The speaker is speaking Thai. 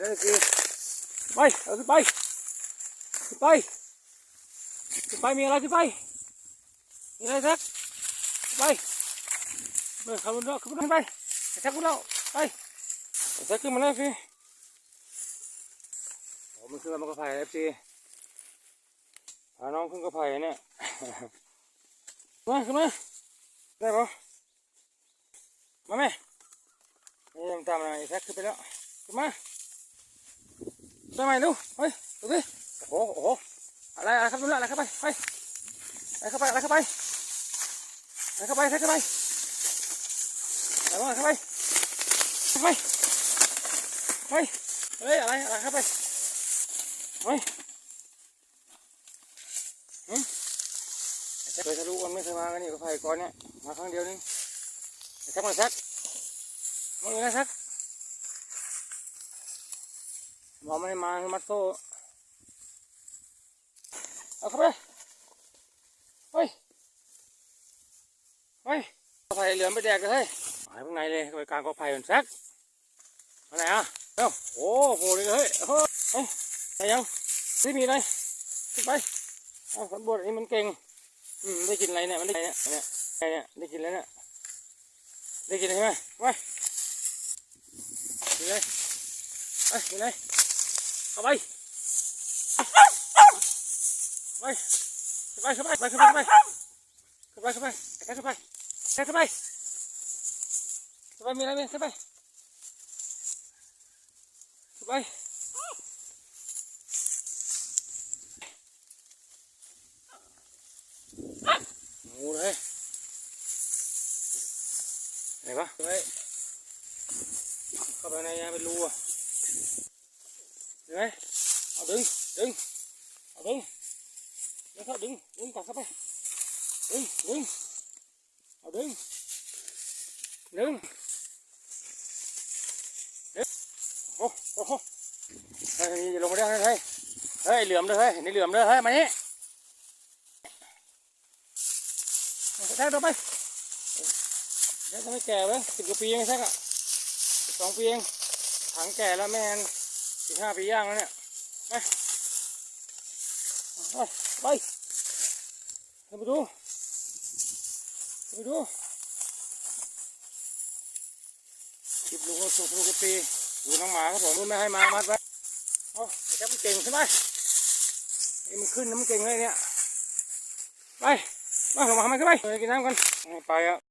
ได้คือไปเอาสิไปไปไปมีอะไรสิไปมีอะไรสักไปเมื่ขับรถขับรถไปแท็กรถเราไปแท็กขึ้นมาแล้วสิผมมันขึ้นมากระไผ่เอฟซีพาน้องขึ้นกระไผ่เนี่ยมาขึ้นมาได้ปะมาไหมนี่ยังตามอะไอ้แท็กขึ้นไปแล้วขึ้นมา ไปวใหม่ดูเฮ้ยดูดิโอ้โหอะไรอะไรครับนู่นอะไรเข้าไปไปอะไรเข้าไปอะไรเข้าไปอะไรเข้าไปอะไรเข้าไปอะไรเข้าไปไปไเฮ้ยอะไรอะไรเข้าไปเฮ้ปอืมเคยทะลุกันไม่เคยมากันนี่กับไผ่ก้อนเนี่ยมาครั้งเดียวนึงแซกมาแซกมึงนะแซก มาไม่มามัดโซ่เอาเข้าไปเฮ้ยเฮ้ยกอไผ่เหลือมไปแดกเลยหายไปงในเลยไปกลางกอไผ่เป็นแซกมาไหนอะเอ้าโอ้โหเลยเฮ้ยเฮ้ยไปยังนี่มีอะไรขึ้นไปเอาขันบวชนนี้มันเก่งอืมได้กินอะไรเนี่ยมันได้เนี่ยเนี่ยเนี่ยได้กินแล้วเนี่ยได้กินใช่ไหมไปกินเลยไปกินเลย ไปไปไปไปไปเข้าไปไปเข้าไปเข้าไปเข้าไปเข้าไปเข้าไปเข้าไปเข้าไปเข้าไปมีอะไรไหมเข้าไปไปไปไปงูเลยไหนวะเข้าไปเข้าไปไนยาเป็นรูอะ เห็นไหมเอาดึงดึงเอาดึงดึงเข้าดึงดึงกลับเข้าไปดึงดึงเอาดึงดึงดึงโอ้โหโอ้โหเฮ้ยลงมาได้เฮ้ยเฮ้ยเหลื่อมเลยเฮ้ยนี่เหลื่อมเลยเฮ้ยมานี่แทกตัวไปแทกทำไมแก่เลยสิบกว่าปีเองแทกอะสองปีเองถังแก่แล้วแม่ สิบห้าปีย่างแล้วเนี่ยไปไปไปไปดูไปดูจิบลูกก็สุกลูกปีดูน้องหมาครับผมไม่ให้มามัดไว้เอาไอ้แค่มันเก่งใช่ไหมไอ้มันขึ้นน้ำมันเก่งเลยเนี่ยไปมาลงมาทำไมขึ้นไปกินน้ำกันไปอะ